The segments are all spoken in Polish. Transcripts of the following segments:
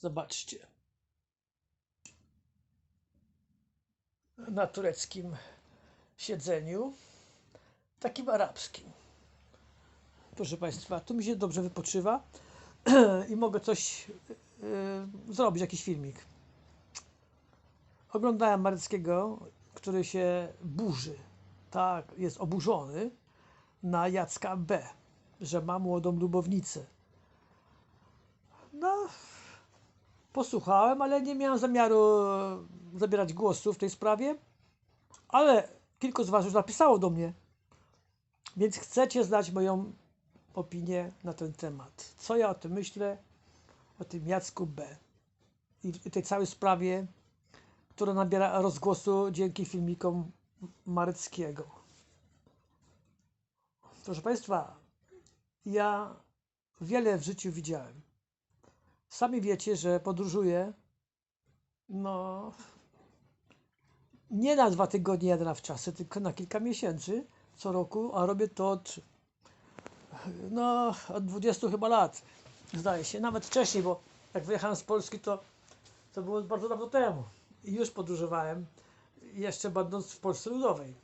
Zobaczcie. Na tureckim siedzeniu, takim arabskim. Proszę Państwa, tu mi się dobrze wypoczywa i mogę coś yy, zrobić, jakiś filmik. Oglądałem Mareckiego, który się burzy. Tak, jest oburzony na Jacka B., że ma młodą lubownicę. No, posłuchałem, ale nie miałem zamiaru e, zabierać głosu w tej sprawie. Ale kilku z Was już napisało do mnie, więc chcecie znać moją opinię na ten temat. Co ja o tym myślę, o tym Jacku B. i tej całej sprawie, która nabiera rozgłosu dzięki filmikom Mareckiego. Proszę Państwa, ja wiele w życiu widziałem. Sami wiecie, że podróżuję no nie na dwa tygodnie jadę na wczasy, tylko na kilka miesięcy co roku, a robię to od no od 20 chyba lat, zdaje się, nawet wcześniej, bo jak wyjechałem z Polski, to, to było bardzo dawno temu. I już podróżowałem, jeszcze będąc w Polsce Ludowej.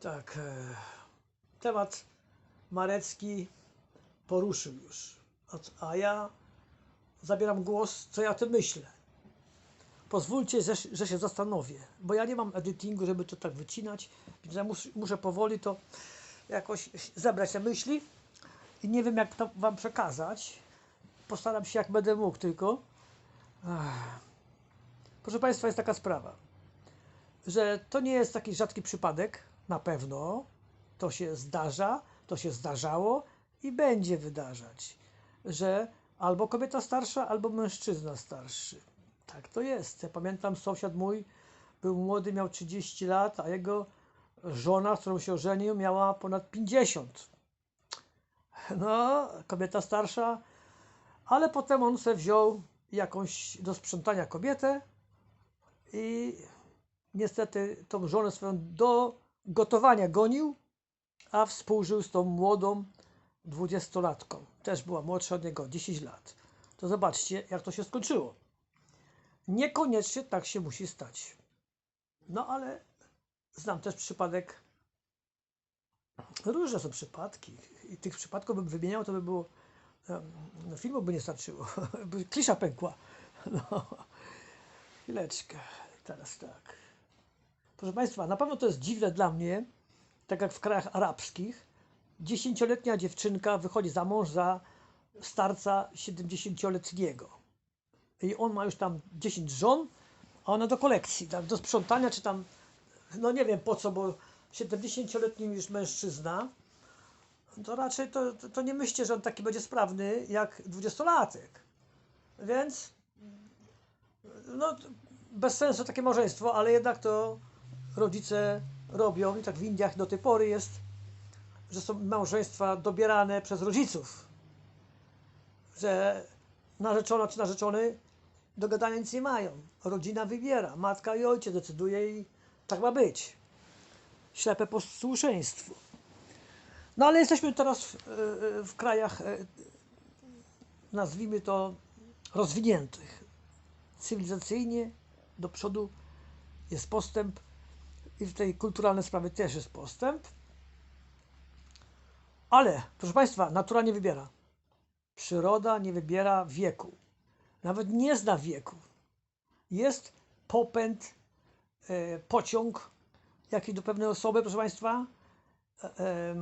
Tak, e, temat Marecki poruszył już, a, a ja zabieram głos, co ja o tym myślę. Pozwólcie, że, że się zastanowię, bo ja nie mam editingu, żeby to tak wycinać, więc ja mus, muszę powoli to jakoś zebrać te myśli i nie wiem, jak to Wam przekazać. Postaram się, jak będę mógł, tylko. Proszę Państwa, jest taka sprawa, że to nie jest taki rzadki przypadek, na pewno. To się zdarza, to się zdarzało i będzie wydarzać, że albo kobieta starsza, albo mężczyzna starszy. Tak to jest. Ja pamiętam, sąsiad mój był młody, miał 30 lat, a jego żona, z którą się ożenił, miała ponad 50. No, kobieta starsza, ale potem on se wziął jakąś do sprzątania kobietę i niestety tą żonę swoją do gotowania gonił, a współżył z tą młodą dwudziestolatką. Też była młodsza od niego, 10 lat. To zobaczcie, jak to się skończyło. Niekoniecznie tak się musi stać. No ale znam też przypadek. Różne są przypadki. I tych przypadków bym wymieniał, to by było. No, filmu by nie starczyło. Klisza pękła. No. Chwileczkę. Teraz tak. Proszę Państwa, na pewno to jest dziwne dla mnie, tak jak w krajach arabskich. Dziesięcioletnia dziewczynka wychodzi za mąż za starca 70-letniego. I on ma już tam 10 żon, a ona do kolekcji, tak, do sprzątania, czy tam, no nie wiem po co, bo 70-letni już mężczyzna, to raczej to, to, to nie myślcie, że on taki będzie sprawny jak 20-latek. Więc no, bez sensu takie małżeństwo, ale jednak to rodzice robią i tak w Indiach do tej pory jest, że są małżeństwa dobierane przez rodziców. Że narzeczona czy narzeczony do nic nie mają. Rodzina wybiera, matka i ojciec decyduje i tak ma być. Ślepe posłuszeństwo. No ale jesteśmy teraz w, w krajach, nazwijmy to, rozwiniętych. Cywilizacyjnie do przodu jest postęp i w tej kulturalnej sprawie też jest postęp. Ale, proszę Państwa, natura nie wybiera. Przyroda nie wybiera wieku. Nawet nie zna wieku. Jest popęd, e, pociąg jakiś do pewnej osoby, proszę Państwa. E, e,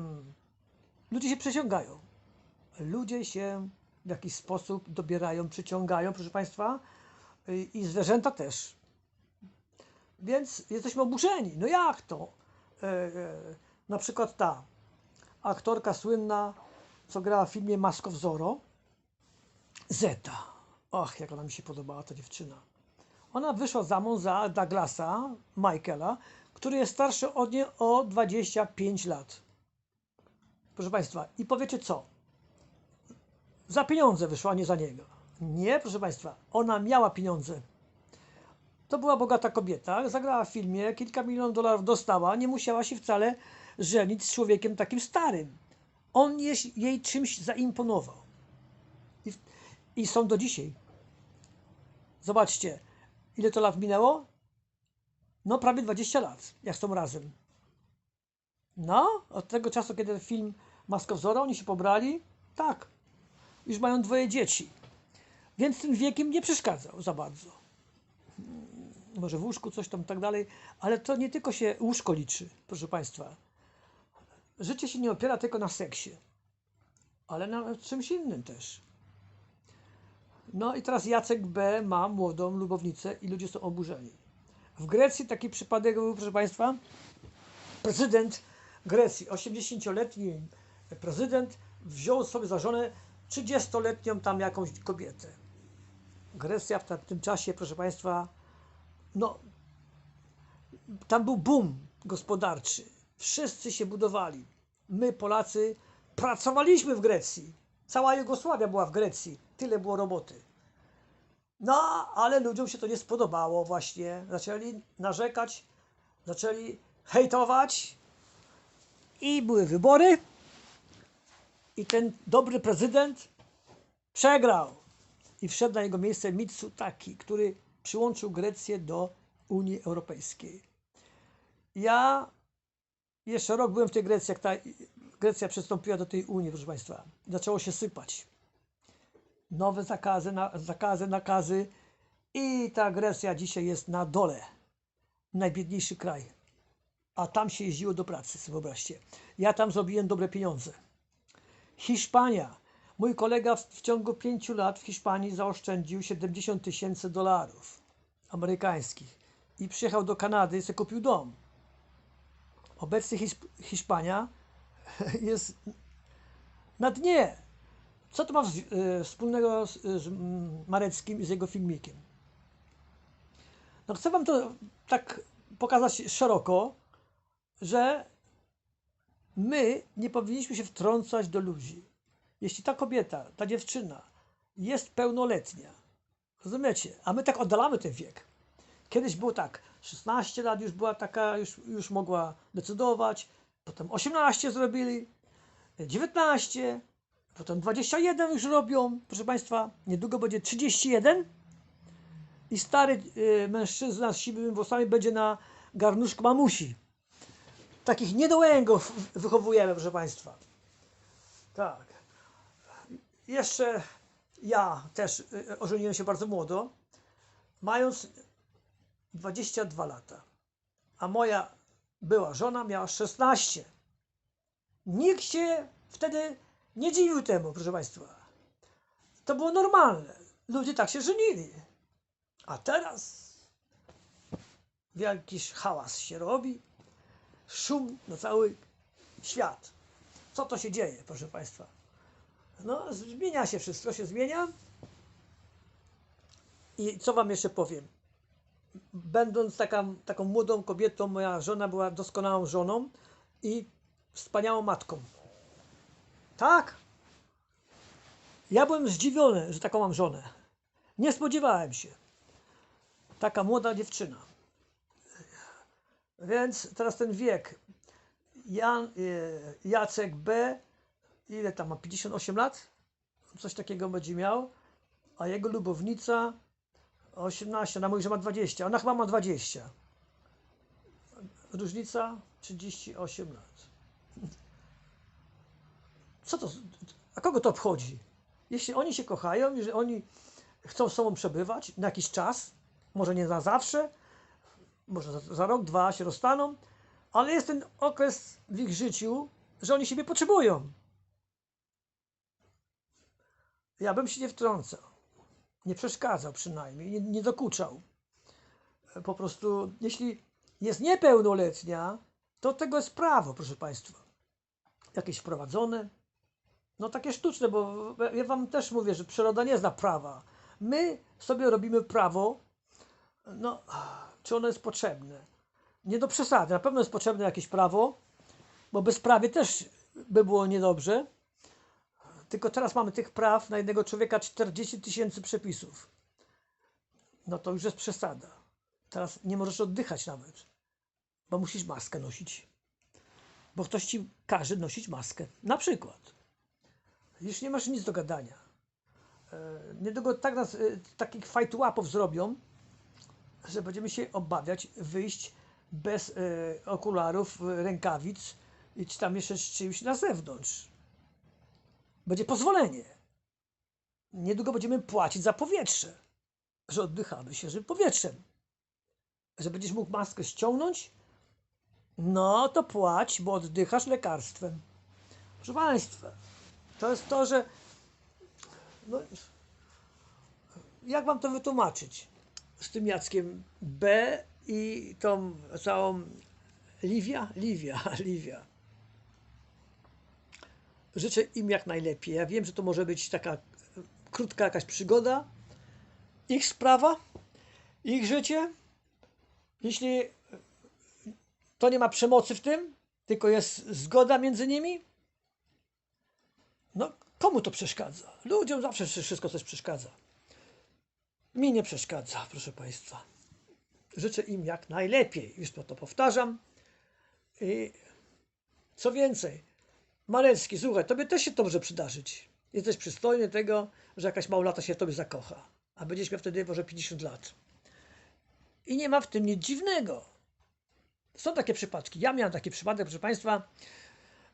ludzie się przeciągają. Ludzie się w jakiś sposób dobierają, przyciągają, proszę Państwa. I zwierzęta też. Więc jesteśmy oburzeni. No jak to? E, e, na przykład ta aktorka słynna, co grała w filmie Masko Wzoro, Zeta. Och, jak ona mi się podobała, ta dziewczyna. Ona wyszła za mąż za Douglasa, Michaela, który jest starszy od niej o 25 lat. Proszę Państwa, i powiecie co? Za pieniądze wyszła, a nie za niego. Nie, proszę Państwa, ona miała pieniądze. To była bogata kobieta, zagrała w filmie, kilka milionów dolarów dostała, nie musiała się wcale żenić z człowiekiem takim starym. On jej czymś zaimponował. I, I są do dzisiaj. Zobaczcie, ile to lat minęło? No, prawie 20 lat, jak są razem. No, od tego czasu, kiedy film Maska Wzora, oni się pobrali, tak, już mają dwoje dzieci. Więc ten wiek im nie przeszkadzał za bardzo. Może w łóżku coś tam tak dalej, ale to nie tylko się łóżko liczy, proszę Państwa. Życie się nie opiera tylko na seksie, ale na czymś innym też. No i teraz Jacek B. ma młodą lubownicę i ludzie są oburzeni. W Grecji taki przypadek był, proszę Państwa, prezydent Grecji, 80-letni prezydent, wziął sobie za żonę 30-letnią tam jakąś kobietę. Grecja w tym czasie, proszę Państwa, no, tam był boom gospodarczy. Wszyscy się budowali. My, Polacy, pracowaliśmy w Grecji. Cała Jugosławia była w Grecji. Tyle było roboty. No, ale ludziom się to nie spodobało właśnie. Zaczęli narzekać, zaczęli hejtować i były wybory i ten dobry prezydent przegrał i wszedł na jego miejsce Mitsutaki, który przyłączył Grecję do Unii Europejskiej. Ja jeszcze rok byłem w tej Grecji, jak ta Grecja przystąpiła do tej Unii, proszę Państwa. Zaczęło się sypać. Nowe zakazy, na, zakazy, nakazy i ta Grecja dzisiaj jest na dole. Najbiedniejszy kraj. A tam się jeździło do pracy, sobie wyobraźcie. Ja tam zrobiłem dobre pieniądze. Hiszpania. Mój kolega w, w ciągu pięciu lat w Hiszpanii zaoszczędził 70 tysięcy dolarów amerykańskich i przyjechał do Kanady i sobie kupił dom. Obecnie Hiszp- Hiszpania jest na dnie. Co to ma w- e, wspólnego z, z mm, Mareckim i z jego filmikiem? No chcę wam to tak pokazać szeroko, że my nie powinniśmy się wtrącać do ludzi. Jeśli ta kobieta, ta dziewczyna jest pełnoletnia, rozumiecie, a my tak oddalamy ten wiek. Kiedyś było tak, 16 lat już była taka, już, już mogła decydować, potem 18 zrobili, 19, potem 21 już robią, proszę Państwa, niedługo będzie 31 i stary y, mężczyzna z siwymi włosami będzie na garnuszku mamusi. Takich niedołęgów wychowujemy, proszę Państwa. Tak. Jeszcze ja też y, ożeniłem się bardzo młodo, mając 22 lata. A moja była żona miała 16. Nikt się wtedy nie dziwił temu, proszę Państwa. To było normalne. Ludzie tak się żenili. A teraz jakiś hałas się robi, szum na cały świat. Co to się dzieje, proszę Państwa? No, zmienia się wszystko, się zmienia. I co Wam jeszcze powiem? Będąc taka, taką młodą kobietą, moja żona była doskonałą żoną i wspaniałą matką. Tak. Ja byłem zdziwiony, że taką mam żonę. Nie spodziewałem się. Taka młoda dziewczyna. Więc teraz ten wiek. Jan, e, Jacek B. Ile tam ma? 58 lat? Coś takiego będzie miał. A jego lubownica 18. Ona mówi, że ma 20. Ona chyba ma 20. Różnica 38 lat. Co to? A kogo to obchodzi? Jeśli oni się kochają, jeżeli oni chcą z sobą przebywać na jakiś czas, może nie na zawsze, może za, za rok, dwa się rozstaną, ale jest ten okres w ich życiu, że oni siebie potrzebują. Ja bym się nie wtrącał, nie przeszkadzał przynajmniej, nie, nie dokuczał. Po prostu, jeśli jest niepełnoletnia, to tego jest prawo, proszę Państwa. Jakieś wprowadzone, no takie sztuczne, bo ja Wam też mówię, że przyroda nie zna prawa. My sobie robimy prawo, no, czy ono jest potrzebne? Nie do przesady. Na pewno jest potrzebne jakieś prawo, bo bezprawie też by było niedobrze. Tylko teraz mamy tych praw na jednego człowieka 40 tysięcy przepisów. No to już jest przesada. Teraz nie możesz oddychać nawet, bo musisz maskę nosić. Bo ktoś ci każe nosić maskę. Na przykład. Już nie masz nic do gadania. niedługo tak nas, e, takich fajtłapów zrobią, że będziemy się obawiać wyjść bez e, okularów, e, rękawic i czy tam jeszcze z czymś na zewnątrz. Będzie pozwolenie. Niedługo będziemy płacić za powietrze, że oddychamy się że powietrzem. Że będziesz mógł maskę ściągnąć, no to płać, bo oddychasz lekarstwem. Proszę Państwa, to jest to, że no, jak Wam to wytłumaczyć z tym Jackiem B i tą całą Liwia? Liwia, Liwia. Życzę im jak najlepiej. Ja wiem, że to może być taka krótka jakaś przygoda, ich sprawa, ich życie. Jeśli to nie ma przemocy w tym, tylko jest zgoda między nimi, no komu to przeszkadza? Ludziom zawsze wszystko coś przeszkadza. Mi nie przeszkadza, proszę Państwa. Życzę im jak najlepiej. Już to, to powtarzam. I co więcej, Marecki, słuchaj, tobie też się to może przydarzyć. Jesteś przystojny tego, że jakaś małolata się w tobie zakocha, a będziesz miał wtedy może 50 lat. I nie ma w tym nic dziwnego. Są takie przypadki. Ja miałem taki przypadek, proszę Państwa,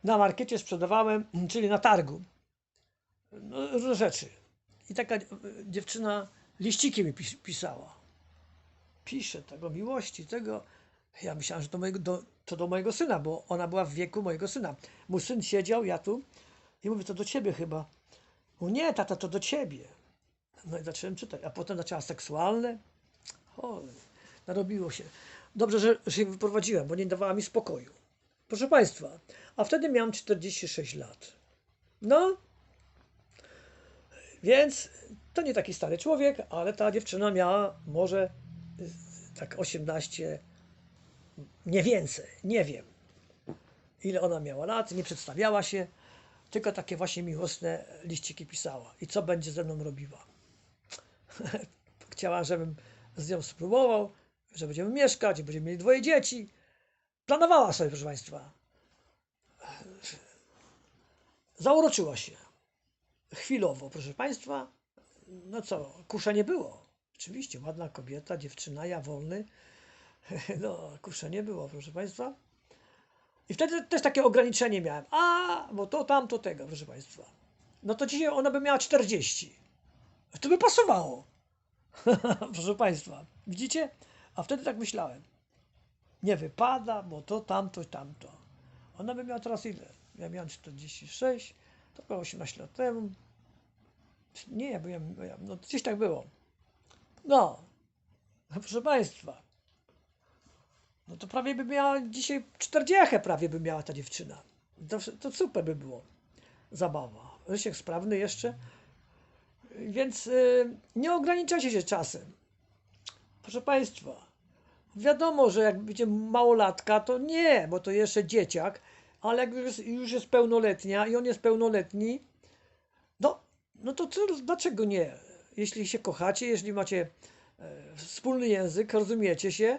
na markecie sprzedawałem, czyli na targu, no, różne rzeczy. I taka dziewczyna liściki mi pis- pisała. Pisze tego miłości, tego. Ja myślałem, że to, mojego, do, to do mojego syna, bo ona była w wieku mojego syna. Mój syn siedział, ja tu i mówię, to do ciebie chyba. Mówi, nie, tata, to do ciebie. No i zacząłem czytać, a potem zaczęła seksualne. O, narobiło się. Dobrze, że, się wyprowadziłem, bo nie dawała mi spokoju. Proszę Państwa, a wtedy miałem 46 lat. No, więc to nie taki stary człowiek, ale ta dziewczyna miała może tak 18, nie więcej, nie wiem ile ona miała lat, nie przedstawiała się, tylko takie właśnie miłosne liściki pisała. I co będzie ze mną robiła? Chciała, żebym z nią spróbował, że będziemy mieszkać, będziemy mieli dwoje dzieci. Planowała sobie, proszę Państwa. Zauroczyła się. Chwilowo, proszę Państwa. No co, kusza nie było. Oczywiście, ładna kobieta, dziewczyna, ja wolny. No, kusza nie było, proszę Państwa. I wtedy też takie ograniczenie miałem. A, bo to tamto tego, proszę Państwa. No to dzisiaj ona by miała 40. To by pasowało. proszę Państwa, widzicie? A wtedy tak myślałem. Nie wypada, bo to tamto, tamto. Ona by miała teraz ile? Ja miałem 46, to było 18 lat temu. Nie, ja byłem, no gdzieś tak było. No, proszę Państwa. No to prawie by miała dzisiaj 40 prawie by miała ta dziewczyna. To, to super by było. Zabawa. Rysiek sprawny jeszcze. Więc yy, nie ograniczajcie się czasem. Proszę Państwa, wiadomo, że jak będzie małolatka, to nie, bo to jeszcze dzieciak, ale jak już jest, już jest pełnoletnia i on jest pełnoletni, no, no to co, dlaczego nie? Jeśli się kochacie, jeśli macie e, wspólny język, rozumiecie się.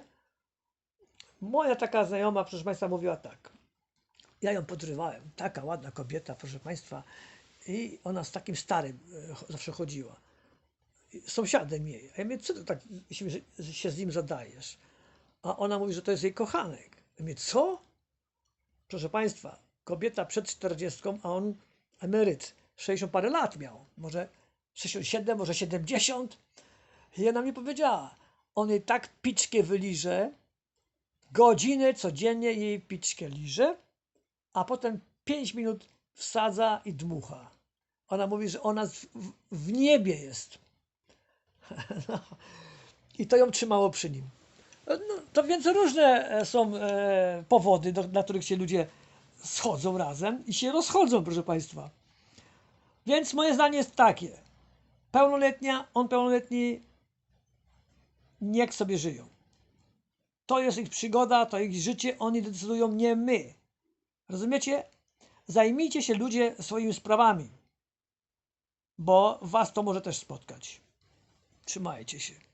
Moja taka znajoma, proszę Państwa, mówiła tak. Ja ją podrywałem. Taka ładna kobieta, proszę Państwa. I ona z takim starym e, zawsze chodziła. Sąsiadem jej. A ja mówię, co ty tak się, z nim zadajesz? A ona mówi, że to jest jej kochanek. Ja mówię, co? Proszę Państwa, kobieta przed 40, a on emeryt. 60 parę lat miał. Może 67, może 70. I ona mi powiedziała, on jej tak piczkę wyliże, godzinę codziennie jej piczkę liże, a potem 5 minut wsadza i dmucha. Ona mówi, że ona w, w niebie jest. No. I to ją trzymało przy nim. No, to więc różne e, są e, powody, do, dla których się ludzie schodzą razem i się rozchodzą, proszę Państwa. Więc moje zdanie jest takie. Pełnoletnia, on pełnoletni, niech sobie żyją. To jest ich przygoda, to ich życie, oni decydują, nie my. Rozumiecie? Zajmijcie się ludzie swoimi sprawami, bo was to może też spotkać. Trzymajcie się.